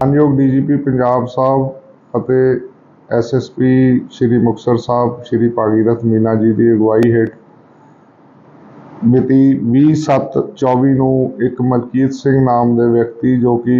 ਮਾਨਯੋਗ ਡੀਜੀਪੀ ਪੰਜਾਬ ਸਾਹਿਬ ਅਤੇ ਐਸਐਸਪੀ ਸ਼੍ਰੀ ਮੁਕਤਸਰ ਸਾਹਿਬ, ਸ਼੍ਰੀ ਭਾਗੀਰਥ ਮੀਨਾ ਜੀ ਦੀ ਅਗਵਾਈ ਹੇਠ ਮਿਤੀ 20/7/24 ਨੂੰ ਇੱਕ ਮਲਕੀਤ ਸਿੰਘ ਨਾਮ ਦੇ ਵਿਅਕਤੀ ਜੋ ਕਿ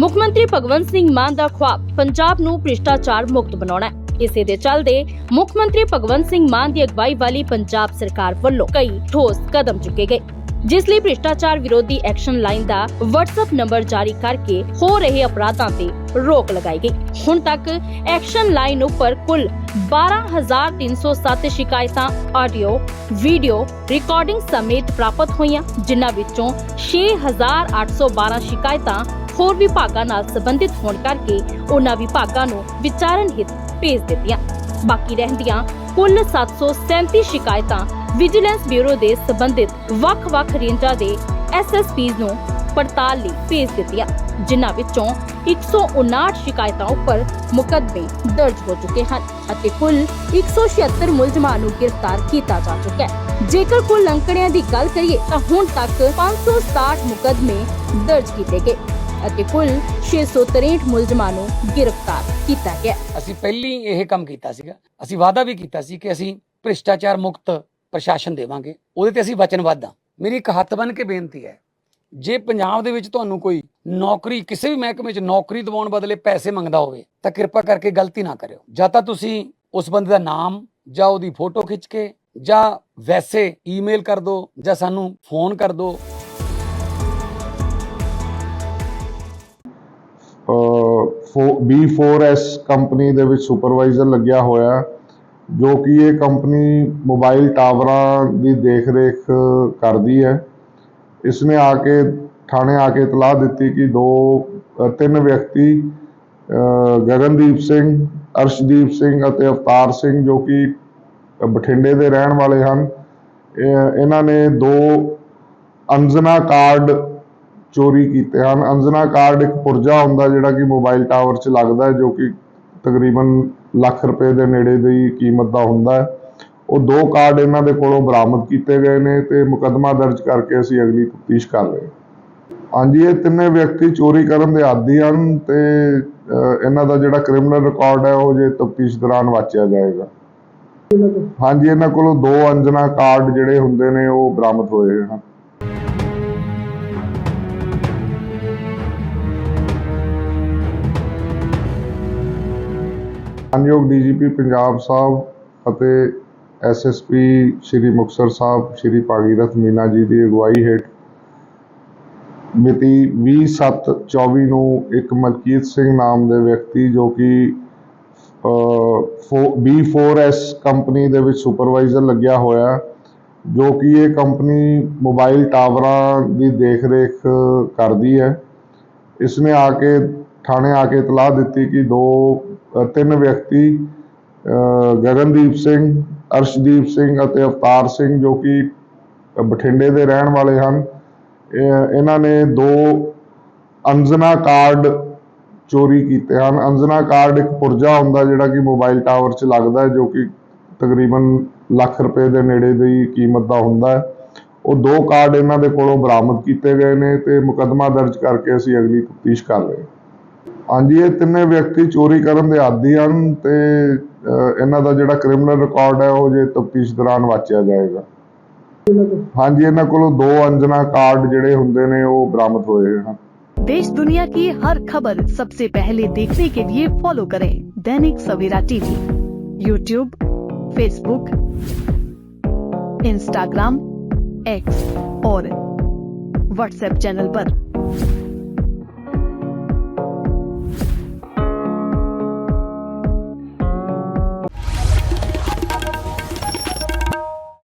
ਮੁੱਖ ਮੰਤਰੀ ਭਗਵੰਤ ਸਿੰਘ ਮਾਨ ਦਾ ਖੁਆਬ ਪੰਜਾਬ ਨੂੰ ਭ੍ਰਿਸ਼ਟਾਚਾਰ ਮੁਕਤ ਬਣਾਉਣਾ ਹੈ। ਇਸੇ ਦੇ ਚੱਲਦੇ ਮੁੱਖ ਮੰਤਰੀ ਭਗਵੰਤ ਸਿੰਘ ਮਾਨ ਦੀ ਅਗਵਾਈ ਵਾਲੀ ਪੰਜਾਬ ਸਰਕਾਰ ਵੱਲੋਂ ਕਈ ਠੋਸ ਕਦਮ ਚੁੱਕੇ ਗਏ। ਜਿਸ ਲਈ ਭ੍ਰਿਸ਼ਟਾਚਾਰ ਵਿਰੋਧੀ ਐਕਸ਼ਨ ਲਾਈਨ ਦਾ WhatsApp ਨੰਬਰ ਜਾਰੀ ਕਰਕੇ ਹੋ ਰਹੇ ਅਪਰਾਧਾਂ ਤੇ ਰੋਕ ਲਗਾਈ ਗਈ। ਹੁਣ ਤੱਕ ਐਕਸ਼ਨ ਲਾਈਨ ਉੱਪਰ ਕੁੱਲ 12307 ਸ਼ਿਕਾਇਤਾਂ, ਆਡੀਓ, ਵੀਡੀਓ ਰਿਕਾਰਡਿੰਗ ਸਮੇਤ ਪ੍ਰਾਪਤ ਹੋਈਆਂ, ਜਿਨ੍ਹਾਂ ਵਿੱਚੋਂ 6812 ਸ਼ਿਕਾਇਤਾਂ ਹੋਰ ਵਿਭਾਗਾਂ ਨਾਲ ਸੰਬੰਧਿਤ ਹੋਣ ਕਰਕੇ ਉਹਨਾਂ ਵਿਭਾਗਾਂ ਨੂੰ ਵਿਚਾਰਨ ਹਿੱਤ ਭੇਜ ਦਿੱਤੀਆਂ। ਬਾਕੀ ਰਹਿੰਦੀਆਂ ਕੁੱਲ 737 ਸ਼ਿਕਾਇਤਾਂ ਵਿਜੀਲੈਂਸ ਬਿਊਰੋ ਦੇ ਸੰਬੰਧਿਤ ਵੱਖ-ਵੱਖ ਰੇਂਜਾਂ ਦੇ ਐਸਐਸਪੀਜ਼ ਨੂੰ ਪੜਤਾਲ ਲਈ ਭੇਜ ਦਿੱਤੀਆਂ ਜਿਨ੍ਹਾਂ ਵਿੱਚੋਂ 159 ਸ਼ਿਕਾਇਤਾਂ ਉੱਪਰ ਮੁਕੱਦਮੇ ਦਰਜ ਹੋ ਚੁੱਕੇ ਹਨ ਅਤੇ ਕੁੱਲ 176 ਮੁਲਜ਼ਮਾਂ ਨੂੰ ਗ੍ਰਿਫਤਾਰ ਕੀਤਾ ਜਾ ਚੁੱਕਾ ਹੈ। ਜੇਕਰ ਕੁੱਲ ਅੰਕੜਿਆਂ ਦੀ ਗੱਲ ਕਰੀਏ ਤਾਂ ਹੁਣ ਤੱਕ 567 ਮੁਕੱਦਮੇ ਦਰਜ ਕੀਤੇ ਗਏ ਅਤੇ ਕੁੱਲ 663 ਮੁਲਜ਼ਮਾਂ ਨੂੰ ਗ੍ਰਿਫਤਾਰ ਕੀਤਾ ਗਿਆ। ਅਸੀਂ ਪਹਿਲੀ ਇਹ ਕੰਮ ਕੀਤਾ ਸੀਗਾ। ਅਸੀਂ ਵਾਅਦਾ ਵੀ ਕੀਤਾ ਸੀ ਕਿ ਅਸੀਂ ਭ੍ਰਿਸ਼ਟਾਚਾਰ ਮੁਕਤ ਪ੍ਰਸ਼ਾਸਨ ਦੇਵਾਂਗੇ, ਉਹਦੇ ਤੇ ਅਸੀਂ ਵਚਨਬੱਧ ਹਾਂ ਮੇਰੀ ਇੱਕ ਹੱਥ ਬੰਨ ਕੇ ਬੇਨਤੀ ਹੈ, ਜੇ ਪੰਜਾਬ ਦੇ ਵਿੱਚ ਤੁਹਾਨੂੰ ਕੋਈ ਨੌਕਰੀ, ਕਿਸੇ ਵੀ ਮਹਿਕਮੇ 'ਚ ਨੌਕਰੀ ਦਿਵਾਉਣ ਬਦਲੇ ਪੈਸੇ ਮੰਗਦਾ ਹੋਵੇ, ਤਾਂ ਕਿਰਪਾ ਕਰਕੇ ਗਲਤੀ ਨਾ ਕਰਿਓ। ਜਾਂ ਤਾਂ ਤੁਸੀਂ ਉਸ ਬੰਦੇ ਦਾ ਨਾਮ ਜਾਂ ਉਹਦੀ ਫੋਟੋ ਖਿੱਚ ਕੇ ਜਾਂ ਵੈਸੇ ਈਮੇਲ ਕਰ ਦਿਓ ਜਾਂ ਸਾਨੂੰ ਫੋਨ ਕਰ ਦਿਓ। B4S ਕੰਪਨੀ ਦੇ ਵਿੱਚ ਸੁਪਰਵਾਈਜ਼ਰ ਲੱਗਿਆ ਹੋਇਆ। ਜੋ ਕਿ ਇਹ ਕੰਪਨੀ ਮੋਬਾਈਲ ਟਾਵਰਾਂ ਦੀ ਦੇਖ-ਰੇਖ ਕਰਦੀ ਹੈ। ਇਸ ਨੇ ਆ ਕੇ ਥਾਣੇ ਆ ਕੇ ਇਤਲਾਹ ਦਿੱਤੀ ਕਿ ਦੋ ਤਿੰਨ ਵਿਅਕਤੀ ਗਗਨਦੀਪ ਸਿੰਘ, ਅਰਸ਼ਦੀਪ ਸਿੰਘ ਅਤੇ ਅਵਤਾਰ ਸਿੰਘ ਜੋ ਕਿ ਬਠਿੰਡੇ ਦੇ ਰਹਿਣ ਵਾਲੇ ਹਨ ਇਹਨਾਂ ਨੇ ਦੋ ਅੰਜਨਾ ਕਾਰਡ ਚੋਰੀ ਕੀਤੇ ਹਨ। ਅੰਜਨਾ ਕਾਰਡ ਇੱਕ ਪੁਰਜਾ ਹੁੰਦਾ ਜਿਹੜਾ ਕਿ ਮੋਬਾਈਲ ਟਾਵਰ 'ਚ ਲੱਗਦਾ ਜੋ ਕਿ ਤਕਰੀਬਨ ਲੱਖ ਰੁਪਏ ਦੇ ਨੇੜੇ ਦੀ ਕੀਮਤ ਦਾ ਹੁੰਦਾ ਹੈ। ਉਹ ਦੋ ਕਾਰਡ ਇਹਨਾਂ ਦੇ ਕੋਲੋਂ ਬਰਾਮਦ ਕੀਤੇ ਗਏ ਨੇ ਤੇ ਮੁਕੱਦਮਾ ਦਰਜ ਕਰਕੇ ਅਸੀਂ ਅਗਲੀ ਤਫਤੀਸ਼ ਕਰ ਰਹੇ ਹਾਂਜੀ, ਇਹ ਤਿੰਨੇ ਵਿਅਕਤੀ ਚੋਰੀ ਕਰਨ ਦੇ ਆਦੀ ਹਨ ਤੇ ਇਹਨਾਂ ਦਾ ਜਿਹੜਾ ਕ੍ਰਿਮੀਨਲ ਰਿਕਾਰਡ ਹੈ ਉਹ ਜੇ ਤਫਤੀਸ਼ ਦੌਰਾਨ ਵਾਚਿਆ ਜਾਏਗਾ। ਹਾਂਜੀ, ਇਹਨਾਂ ਕੋਲੋਂ ਦੋ ਅੰਜਨਾ ਕਾਰਡ ਜਿਹੜੇ ਹੁੰਦੇ ਨੇ ਉਹ ਬਰਾਮਦ ਹੋਏ ਹਨ। ਮਾਨਯੋਗ ਡੀਜੀਪੀ ਪੰਜਾਬ ਸਾਹਿਬ ਅਤੇ ਐਸਐਸਪੀ ਸ਼੍ਰੀ ਮੁਕਤਸਰ ਸਾਹਿਬ, ਸ਼੍ਰੀ ਭਾਗੀਰਥ ਮੀਨਾ ਜੀ ਦੀ ਅਗਵਾਈ ਹੇਠ ਮਿਤੀ 20/7/24 ਨੂੰ ਇੱਕ ਮਲਕੀਤ ਸਿੰਘ ਨਾਮ ਦੇ ਵਿਅਕਤੀ ਜੋ ਕਿ B4S ਕੰਪਨੀ ਦੇ ਵਿੱਚ ਸੁਪਰਵਾਈਜ਼ਰ ਲੱਗਿਆ ਹੋਇਆ, ਜੋ ਕਿ ਇਹ ਕੰਪਨੀ ਮੋਬਾਈਲ ਟਾਵਰਾਂ ਦੀ ਦੇਖ-ਰੇਖ ਕਰਦੀ ਹੈ। ਇਸਨੇ ਆ ਕੇ, ਥਾਣੇ ਆ ਕੇ ਇਤਲਾਹ ਦਿੱਤੀ ਕਿ ਦੋ ਤਿੰਨ ਵਿਅਕਤੀ ਗਗਨਦੀਪ ਸਿੰਘ, ਅਰਸ਼ਦੀਪ ਸਿੰਘ ਅਤੇ ਅਵਤਾਰ ਸਿੰਘ ਜੋ ਕਿ ਬਠਿੰਡੇ ਦੇ ਰਹਿਣ ਵਾਲੇ ਹਨ। ਇਹਨਾਂ ਨੇ ਦੋ ਅੰਜਨਾ ਕਾਰਡ ਚੋਰੀ ਕੀਤੇ ਹਨ। ਅੰਜਨਾ ਕਾਰਡ ਇੱਕ ਪੁਰਜਾ ਹੁੰਦਾ ਜਿਹੜਾ ਕਿ ਮੋਬਾਈਲ ਟਾਵਰ 'ਚ ਲੱਗਦਾ ਹੈ, ਜੋ ਕਿ ਤਕਰੀਬਨ ਲੱਖ ਰੁਪਏ ਦੇ ਨੇੜੇ ਦੀ ਕੀਮਤ ਦਾ ਹੁੰਦਾ ਹੈ। ਉਹ ਦੋ ਕਾਰਡ ਇਹਨਾਂ ਦੇ ਕੋਲੋਂ ਬਰਾਮਦ ਕੀਤੇ ਗਏ ਨੇ ਤੇ ਮੁਕੱਦਮਾ ਦਰਜ ਕਰਕੇ ਅਸੀਂ ਅਗਲੀ ਤਫਤੀਸ਼ ਕਰ ਰਹੇ ਹਾਂ। ਹਾਂਜੀ ਇਹ ਤਿੰਨੇ ਵਿਅਕਤੀ ਚੋਰੀ ਕਰਨ ਦੇ ਆਦੀ ਹਨ ਤੇ ਅ, ਇਹਨਾਂ ਦਾ ਜਿਹੜਾ ਕ੍ਰਿਮੀਨਲ ਰਿਕਾਰਡ ਹੈ ਉਹ ਜੇ ਤਫਤੀਸ਼ ਦੌਰਾਨ ਵਾਚਿਆ ਜਾਏਗਾ ਹਾਂਜੀ ਇਹਨਾਂ ਕੋਲੋਂ ਦੋ ਅੰਜਨਾ ਕਾਰਡ ਜਿਹੜੇ ਹੁੰਦੇ ਨੇ ਉਹ ਬਰਾਮਦ ਹੋਏ ਹਨ देश दुनिया की हर खबर सबसे पहले देखने के लिए फॉलो करें Dainik Savera TV YouTube Facebook Instagram X और व्हाट्सएप चैनल पर।